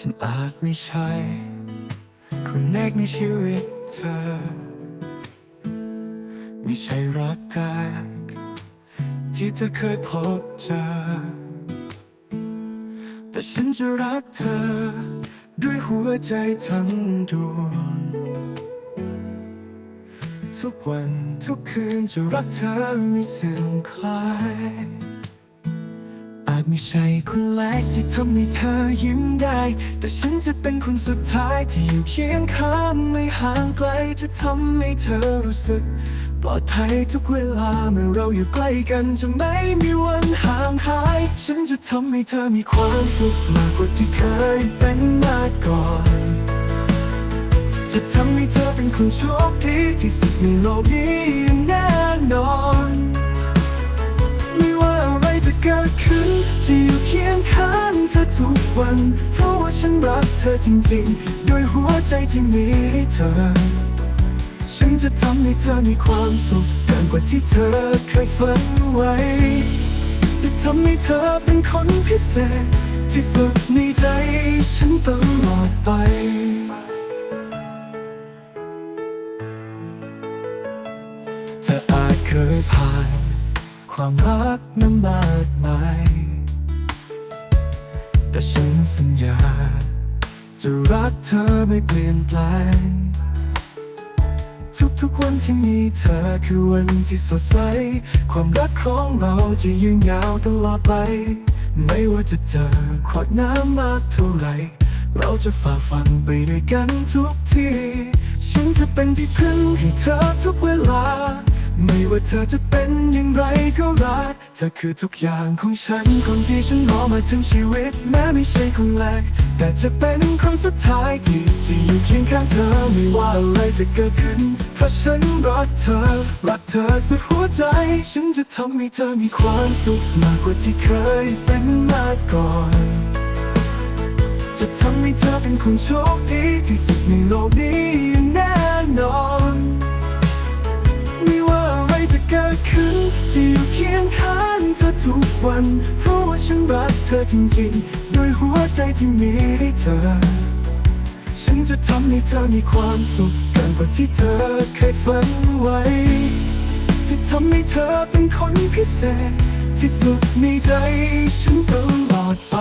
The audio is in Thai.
ฉันอาจไม่ใช่คนแรกในชีวิตเธอ ไม่ใช่รักแรกที่เธอเคยพบเจอ แต่ฉันจะรักเธอ ด้วยหัวใจทั้งดวง ทุกวันทุกคืนจะรักเธอไม่เสื่อมคลาย ไม่ใช่คนแรกที่ทำให้เธอยิ้มได้ แต่ฉันจะเป็นคนสุดท้ายที่อยู่เคียงข้างไม่ห่างไกลจะทำให้เธอรู้สึก ปลอดภัยทุกเวลาเมื่อเราอยู่ใกล้กันจะไม่มีวันห่างหาย ฉันจะทำให้เธอมีความสุขมากกว่าที่เคยเป็นมาก่อน จะทำให้เธอเป็นคนโชคดีที่สุดในโลกนี้ย่าง จะอยู่เคียงข้างเธอทุกวัน เพราะว่าฉันรักเธอจริงๆ ด้วยหัวใจที่มีให้เธอ ฉันจะทำให้เธอมีความสุขเกินกว่าที่เธอเคยฝันไว้ จะทำให้เธอเป็นคนพิเศษ ที่สุดในใจ ฉันตลอดไปเธออาจเคยผ่าน ความรักนั้นมากมาย แต่ฉันสัญญา จะรักเธอไม่เปลี่ยนแปลง ทุกๆวันที่มีเธอคือวันที่สดใส ความรักของเราจะยืนยาวตลอดไป ไม่ว่าจะเจอขวดน้ำมากเท่าไหรเราจะฝ่าฟันไปด้วยกันทุกที ฉันจะเป็นที่พึ่งให้เธอทุกเวลา ไม่ว่าเธอจะเป็นอย่างไรก็รัก เธอคือทุกอย่างของฉัน คนที่ฉันรอมาทั้งชีวิต แม้ไม่ใช่คนแรก แต่จะเป็นคนสุดท้ายที่จะอยู่เคียงข้างเธอไม่ว่าอะไรจะเกิดขึ้น เพราะฉันรักเธอ รักเธอสุดหัวใจ ฉันจะทำให้เธอมีความสุขมากกว่าที่เคยเป็นมาก่อนจะทำให้เธอเป็นคนโชคดีที่สุดในโลกนี้ จะอยู่เคียงข้างเธอทุกวัน เพราะว่าฉันรักเธอจริงๆด้วยหัวใจที่มีให้เธอ ฉันจะทำให้เธอมีความสุขเกินกว่าที่เธอเคยฝันไว้ที่ทำให้เธอเป็นคนพิเศษ ที่สุดในใจฉันตลอดไป